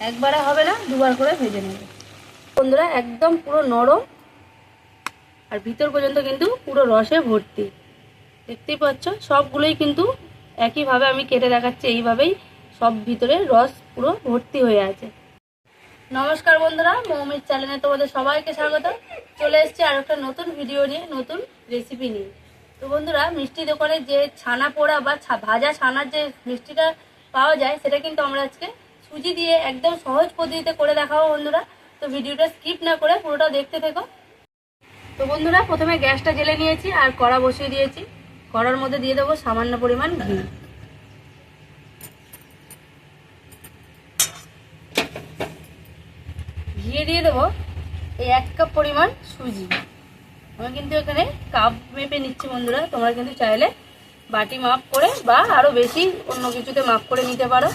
একবারে হবে না, দুবার করে ভেজে নেব। বন্ধুরা, একদম পুরো নরম। আর ভিতর পর্যন্ত কিন্তু পুরো রসে ভর্তি। দেখতেই পাচ্ছ, সবগুলোই কিন্তু একইভাবে আমি কেটে দেখাচ্ছি, এইভাবেই সব ভিতরে রস পুরো ভর্তি হয়ে আছে। নমস্কার বন্ধুরা, মৌমির চ্যানেলে তোমাদের সবাইকে স্বাগত। চলে এসেছি আর একটা নতুন ভিডিও নিয়ে, নতুন রেসিপি নিয়ে। তো বন্ধুরা, মিষ্টি দোকানে যে ছানা পোড়া বা ভাজা ছানার যে মিষ্টিটা পাওয়া যায়, সেটা কিন্তু আমরা আজকে সুজি দিয়ে একদম সহজ পদ্ধতিতে করে দেখাবো বন্ধুরা। তো ভিডিওটা স্কিপ না করে পুরোটা দেখতে থেকো। তো বন্ধুরা, প্রথমে গ্যাসটা জেলে নিয়েছি আর কড়া বসিয়ে দিয়েছি। কড়ার মধ্যে দিয়ে দেবো সামান্য পরিমাণ ঘি। ঘিয়ে দিয়ে দেবো এই এক কাপ পরিমাণ সুজি। আমি কিন্তু এখানে কাপ মেপে নিচ্ছি বন্ধুরা। তোমরা কিন্তু চাইলে বাটি মাপ করে বা আরও বেশি অন্য কিছুতে মাপ করে নিতে পারো।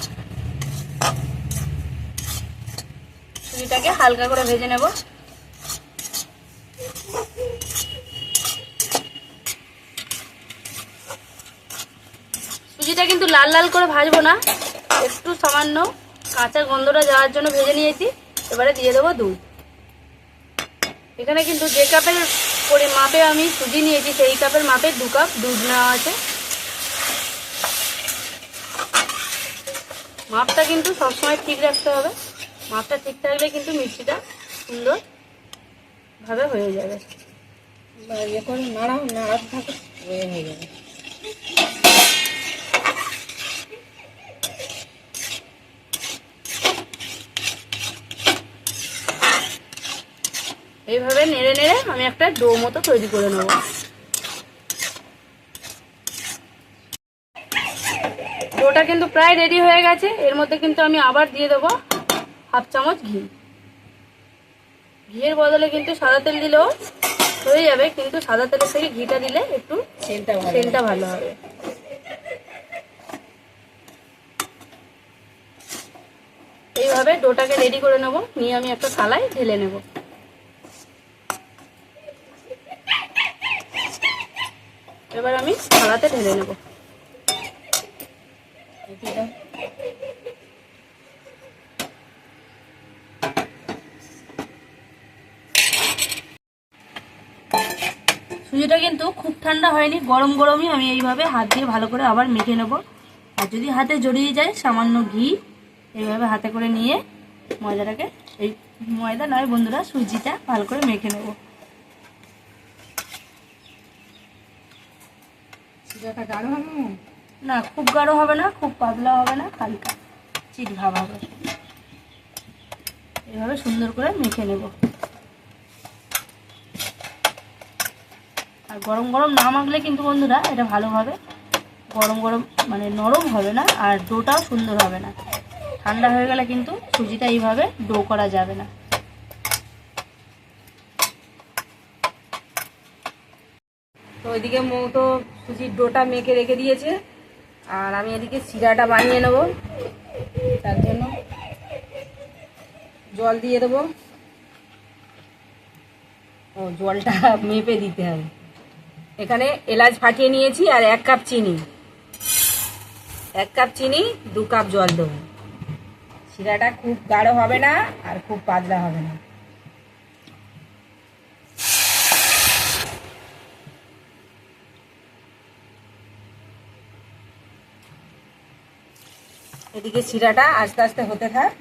সুজিটাকে হালকা করে ভেজে নেব। সুজিটা কিন্তু লাল লাল করে ভাজবো না, একটু সামান্য কাঁচা গন্ধটা যাওয়ার জন্য ভেজে নিয়েছি। এবারে দিয়ে দেবো দুধ। এখানে কিন্তু যে কাপের করে মাপে আমি সুজি নিয়েছি, সেই কাপের মাপে দু কাপ দুধ নেওয়া আছে। মাপটা কিন্তু সবসময় ঠিক রাখতে হবে। মাপটা ঠিক থাকলে কিন্তু মিষ্টিটা সুন্দর ভাবে হয়ে যাবে। ইয়ে করে নাড়াও নাড়াতে থাকে হয়ে হয়ে যাবে। এইভাবে নেড়ে নেড়ে আমি একটা ডো মতো তৈরি করে নেব। ডোটা কিন্তু প্রায় রেডি হয়ে গেছে এর মধ্যে কিন্তু আমি আবার দিয়ে দেবো হাফ চামচ ঘি। ঘিয়ের বদলে কিন্তু সাদা তেল দিলেও হয়ে যাবে কিন্তু সাদা তেলের থেকে ঘিটা দিলে একটু সেন্টটা ভালো হবে। এইভাবে ডোটাকে রেডি করে নেব নিয়ে আমি একটা থালায় ঢেলে নেব। এবার আমি থালাতে ঢেলে নেব। সুজিটা কিন্তু খুব ঠান্ডা হয়নি গরম গরমই আমি এইভাবে হাত দিয়ে ভালো করে আবার মেখে নেব। আর যদি হাতে জড়িয়ে যায় সামান্য ঘি এইভাবে হাতে করে নিয়ে ময়দাটাকে এই ময়দা নয় বন্ধুরা সুজিটা ভালো করে মেখে নেব। সিজাটা গাঢ় হবে না? না খুব গাঢ় হবে না খুব পাতলা হবে না হালকা চিট ভাব হবে। এভাবে সুন্দর করে মেখে নেব। আর গরম গরম না মাখলে কিন্তু বন্ধুরা এটা ভালোভাবে গরম গরম মানে নরম হবে না আর ডোটাও সুন্দর হবে না। ঠান্ডা হয়ে গেলে কিন্তু সুজিটা এইভাবে ডো করা যাবে না। তো ওইদিকে মৌ তো সুজির ডোটা মেখে রেখে দিয়েছে। আর আমি এদিকে শিরাটা বানিয়ে নেব। তার জন্য জল দিয়ে দেবো। ও জলটা মেপে দিতে হবে। এখানে এলাচ ফাটিয়ে নিয়েছি আর এক কাপ চিনি। এক কাপ চিনি, দু কাপ জল দেবো। শিরাটা খুব গাঢ় হবে না আর খুব পাতলা হবে না। এদিকে শিরাটা আস্তে আস্তে হতে থাক।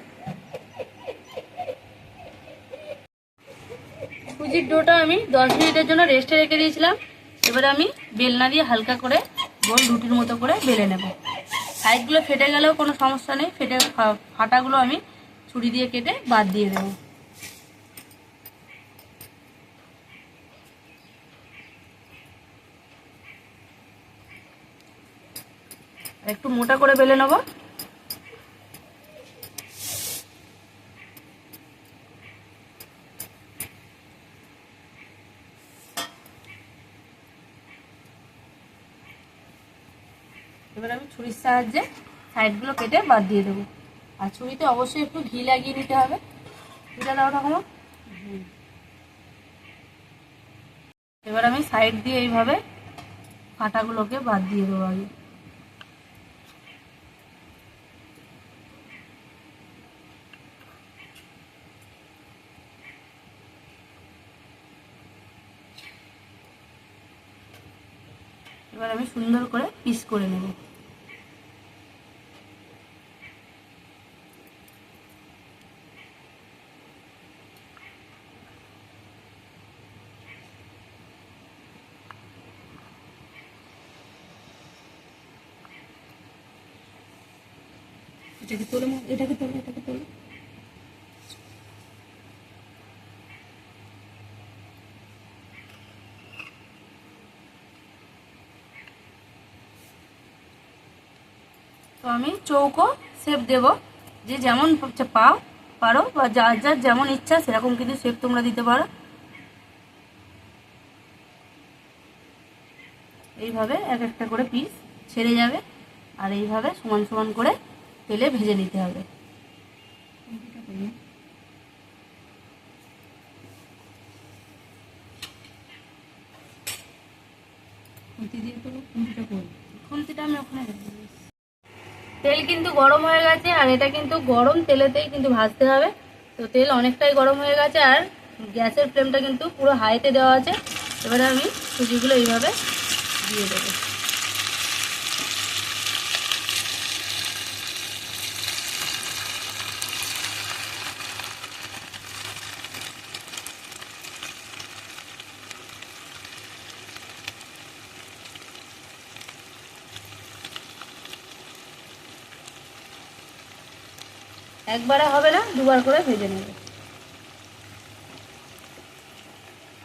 সুজির ডোটা আমি দশ মিনিটের জন্য রেস্টে রেখে দিয়েছিলাম। এবারে আমি বেলনা দিয়ে হালকা করে গোল রুটির মতো করে বেলে নেব। সাইডগুলো ফেটে গেলেও কোনো সমস্যা নেই, ফেটে ফাটাগুলো আমি ছুরি দিয়ে কেটে বাদ দিয়ে দেবো। একটু মোটা করে বেলে নেব। এবার আমি ছুরির সাহায্যে সাইডগুলো কেটে বাদ দিয়ে দেবো। আর ছুরিতে অবশ্যই একটু ঘি লাগিয়ে নিতে হবে। ঘিটা দাও হলো এবার আমি সাইড দিয়ে এইভাবে কাঁটাগুলোকে বাদ দিয়ে দেবো আগে। এবার আমি সুন্দর করে পিস করে নেব। এটাকে তোলো এটাকে তোলো এটাকে তোলো। তো আমি চৌকো শেপ দেব। যে যেমন পাও, পারো বা যার যার যেমন ইচ্ছা সেরকম কিন্তু শেপ তোমরা দিতে পারো। এইভাবে এক একটা করে পিস ছেড়ে যাবে। আর এইভাবে সমান সমান করে তেলে ভেজে নিতে হবে খুন্তি দিয়ে তোলো খুন্তিটা করো খুন্তিটা আমি ওখানে রেখে দিয়েছি। তেল কিন্তু গরম হয়ে গেছে, আর এটা কিন্তু গরম তেলেতেই কিন্তু ভাজতে হবে। তো তেল অনেকটাই গরম হয়ে গেছে, আর গ্যাসের ফ্লেমটা কিন্তু পুরো হাইতে দেওয়া আছে। এবারে আমি সুজিগুলো এইভাবে দিয়ে দেবো। একবারে হবে না, দুবার করে ভেজে নেবে।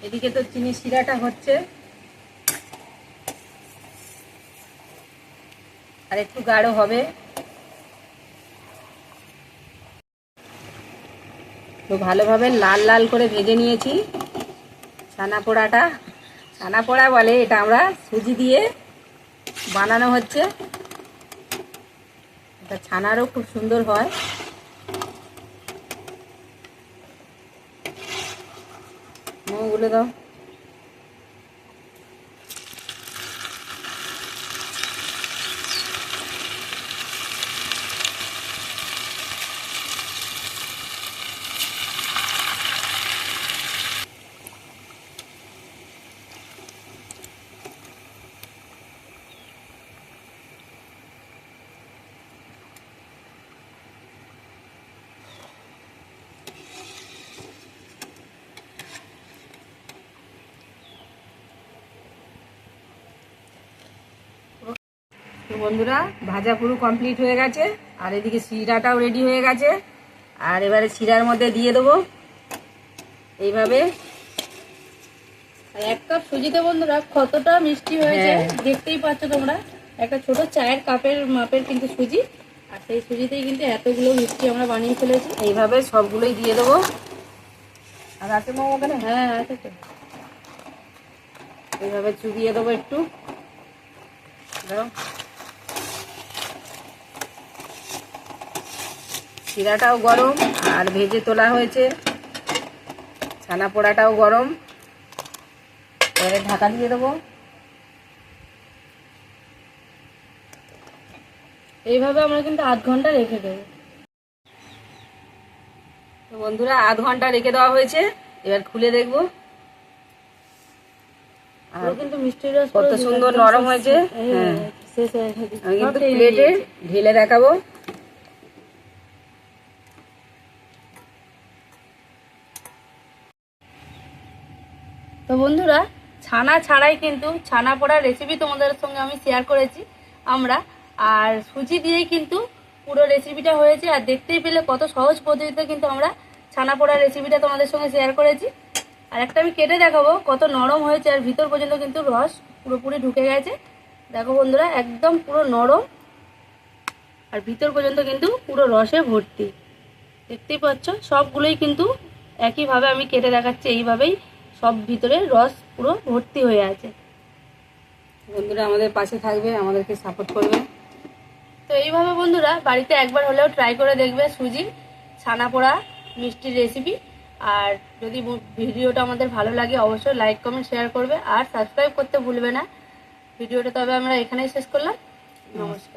এদিকে তো চিনি শিরাটা হচ্ছে। আর একটু গাঢ় হবে। তো ভালোভাবে লাল লাল করে ভেজে নিয়েছি। ছানা পোড়াটা। ছানা পোড়া বলে এটা আমরা সুজি দিয়ে বানানো হচ্ছে। এটা ছানারও খুব সুন্দর হয়। बोलेगा। বন্ধুরা ভাজা পুরো কমপ্লিট হয়ে গেছে। আর এদিকে শিরাটাও রেডি হয়ে গেছে। আর এবারে শিরার মধ্যে দিয়ে দেবো। এইভাবে। আর এক কাপ সুজিতে বন্ধুরা কতটা মিষ্টি হয়েছে হ্যাঁ। দেখতেই পাচ্ছ তোমরা। একটা ছোট চায়ের কাপের মাপের কিন্তু সুজি। আর সেই সুজিতেই কিন্তু এতগুলো মিষ্টি আমরা বানিয়ে ফেলেছি। এইভাবে সবগুলোই দিয়ে দেবো। আর আছে মোমো ওখানে? হ্যাঁ আছে তো। এইভাবে চুবিয়ে দেবো একটু। দাও। শিরাটাও গরম আর ভেজে তোলা হয়েছে। ছানা পোড়াটাও গরম। এবারে ঢাকা দিয়ে দেবো। এইভাবে আমরা কিন্তু আধ ঘণ্টা রেখে দেবো। তো বন্ধুরা আধ ঘণ্টা রেখে দেওয়া হয়েছে। এবার খুলে দেখব। কিন্তু মিষ্টির রস কত সুন্দর নরম হয়েছে। হ্যাঁ। আমি কিন্তু প্লেটে ঢেলে দেখাবো। তো বন্ধুরা, ছানা ছাড়াই কিন্তু ছানা পোড়ার রেসিপি তোমাদের সঙ্গে আমি শেয়ার করেছি, আমরা। আর সুজি দিয়েই কিন্তু পুরো রেসিপিটা হয়েছে, আর দেখতেই পেলে কত সহজ পদ্ধতিতে কিন্তু আমরা ছানা পোড়ার রেসিপিটা তোমাদের সঙ্গে শেয়ার করেছি। আর একটা আমি কেটে দেখাবো, কত নরম হয়েছে, আর ভিতর পর্যন্ত কিন্তু রস পুরোপুরি ঢুকে গেছে। দেখো বন্ধুরা, একদম পুরো নরম, আর ভিতর পর্যন্ত কিন্তু পুরো রসে ভর্তি। দেখতেই পাচ্ছ, সবগুলোই কিন্তু একইভাবে আমি কেটে দেখাচ্ছি, এইভাবেই সব ভিতরে রস পুরো ভর্তি হয়ে আছে। বন্ধুরা আমাদের পাশে থাকবে আমাদেরকে সাপোর্ট করবে। তো এইভাবে বন্ধুরা বাড়িতে একবার হলেও ট্রাই করে দেখবে সুজি ছানা পোড়া মিষ্টির রেসিপি আর যদি ভিডিওটা আমাদের ভালো লাগে অবশ্যই লাইক কমেন্ট শেয়ার করবে। আর সাবস্ক্রাইব করতে ভুলবে না। ভিডিওটা তবে আমরা এখানেই শেষ করলাম। নমস্কার।